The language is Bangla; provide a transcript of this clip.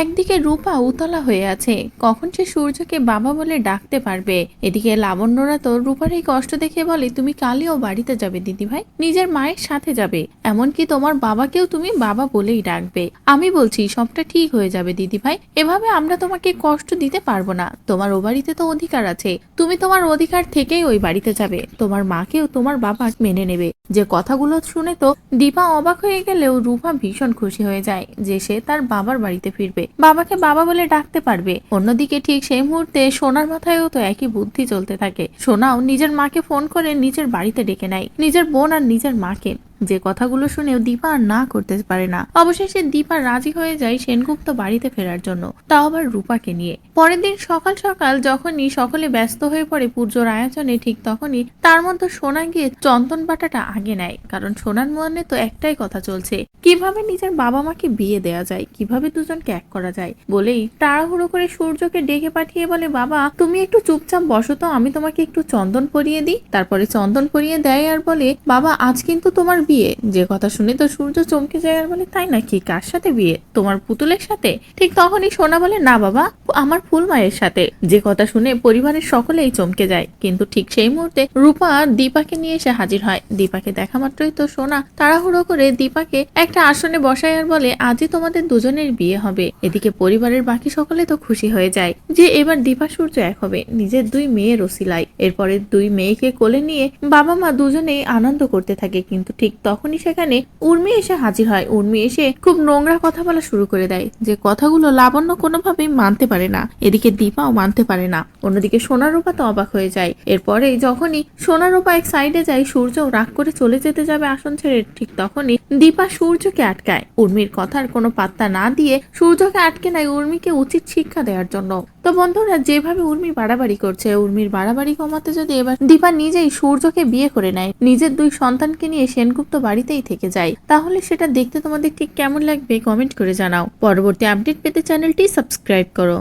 একদিকে রূপা উতলা হয়ে আছে। কখন সে সূর্যকে বাবা বলে ডাকতে পারবে। এদিকে লাবণ্যরা তো রূপার এই কষ্ট দেখে বলে, তুমি কালিও বাড়িতে যাবে দিদি ভাই নিজের মায়ের সাথে যাবে। এমনকি তোমার বাবাকেও তুমি বাবা বলেই ডাকবে। আমি বলছি, সবটা ঠিক হয়ে যাবে দিদি ভাই এভাবে আমরা তোমাকে কষ্ট দিতে পারব না। তোমার ও বাড়িতে তো অধিকার আছে। তুমি তোমার অধিকার থেকেই ওই বাড়িতে যাবে। তোমার মাকেও তোমার বাবা মেনে নেবে। যে কথাগুলো শুনে তো দীপা অবাক হয়ে গেলেও রূপা ভীষণ খুশি হয়ে যায় যে সে তার বাবার বাড়িতে ফিরবে। বাবাকে বাবা বলে ডাকতে পারবে। অন্যদিকে ঠিক সেই মুহূর্তে সোনার মাথায়ও তো একই বুদ্ধি চলতে থাকে। সোনাও নিজের মাকে ফোন করে নিজের বাড়িতে ডেকে নেয়। নিজের বোন আর নিজের মাকে। যে কথাগুলো শুনেও দীপা আর না করতে পারে না। অবশেষে দীপা রাজি হয়ে যায় সেনগুপ্ত বাড়িতে ফেরার জন্য, তাও আবার রূপাকে নিয়ে। পরের দিন সকাল সকাল যখনই সকলে ব্যস্ত হয়ে পড়ে পুজোর আয়োজনে, ঠিক তখনই তার মধ্যে সোনা গিয়ে চন্দন বাটাটা আগে নেয়, কারণ সোনার মনে তো একটাই কথা চলছে, কীভাবে নিজের বাবা মাকে বিয়ে দেয়া যায়, কীভাবে দুজনকে এক করা যায়, বলেই তাড়াহুড়ো করে সূর্যকে ডেকে পাঠিয়ে বলে, বাবা, তুমি একটু চুপচাপ বসো তো, আমি তোমাকে একটু চন্দন পরিয়ে দিই। তারপরে চন্দন পরিয়ে দেয় আর বলে, বাবা, আজ কিন্তু তোমার বিয়ে? যে কথা শুনে তো সূর্য চমকে যায় আর বলে, তাই নাকি? কার সাথে বিয়ে? তোমার পুতুলের সাথে? ঠিক তখনই সোনা বলে, না বাবা, আমার ফুল মায়ের সাথে। যে কথা শুনে পরিবারের সকলেই চমকে যায়। কিন্তু ঠিক সেই মুহূর্তে রূপা দীপাকে নিয়ে এসে হাজির হয়। দীপাকে দেখা মাত্রই তো সোনা তাড়াহুড়ো করে দীপাকে একটা আসনে বসায় আর বলে, আজই তোমাদের দুজনের বিয়ে হবে। এদিকে পরিবারের বাকি সকলে তো খুশি হয়ে যায় যে এবার দীপা সূর্য এক হবে, নিজের দুই মেয়ের ওসিলায়। এরপরে দুই মেয়েকে কোলে নিয়ে বাবা মা দুজনেই আনন্দ করতে থাকে। কিন্তু ঠিক তখনই সেখানে উর্মি এসে হাজির হয়। উর্মি এসে খুব নোংরা কথা বলা শুরু করে দেয়, যে কথাগুলো লাবণ্য কোনোভাবেই মানতে পারে না। এদিকে দীপাও মানতে পারে না। অন্যদিকে সোনারূপা তো অবাক হয়ে যায়। এরপরে যখনই সোনারূপা এক সাইডে যায়, সূর্য রাগ করে চলে যেতে যাবে আসন ছেড়ে, ঠিক তখনই দীপা সূর্যকে আটকায়। উর্মির কথার কোনো পাত্তা না দিয়ে সূর্যকে আটকে নেয় উর্মিকে উচিত শিক্ষা দেওয়ার জন্য। তো বন্ধুরা, যেভাবে উর্মি বাড়াবাড়ি করছে, উর্মির বাড়াবাড়ি কমাতে যদি এবার দীপা নিজেই সূর্যকে বিয়ে করে নেয়, নিজের দুই সন্তানকে নিয়ে সেনগুপ্ত বাড়িতেই থেকে যায়, তাহলে সেটা দেখতে তোমাদের ঠিক কেমন লাগবে? কমেন্ট করে জানাও। পরবর্তী আপডেট পেতে চ্যানেলটি সাবস্ক্রাইব করো।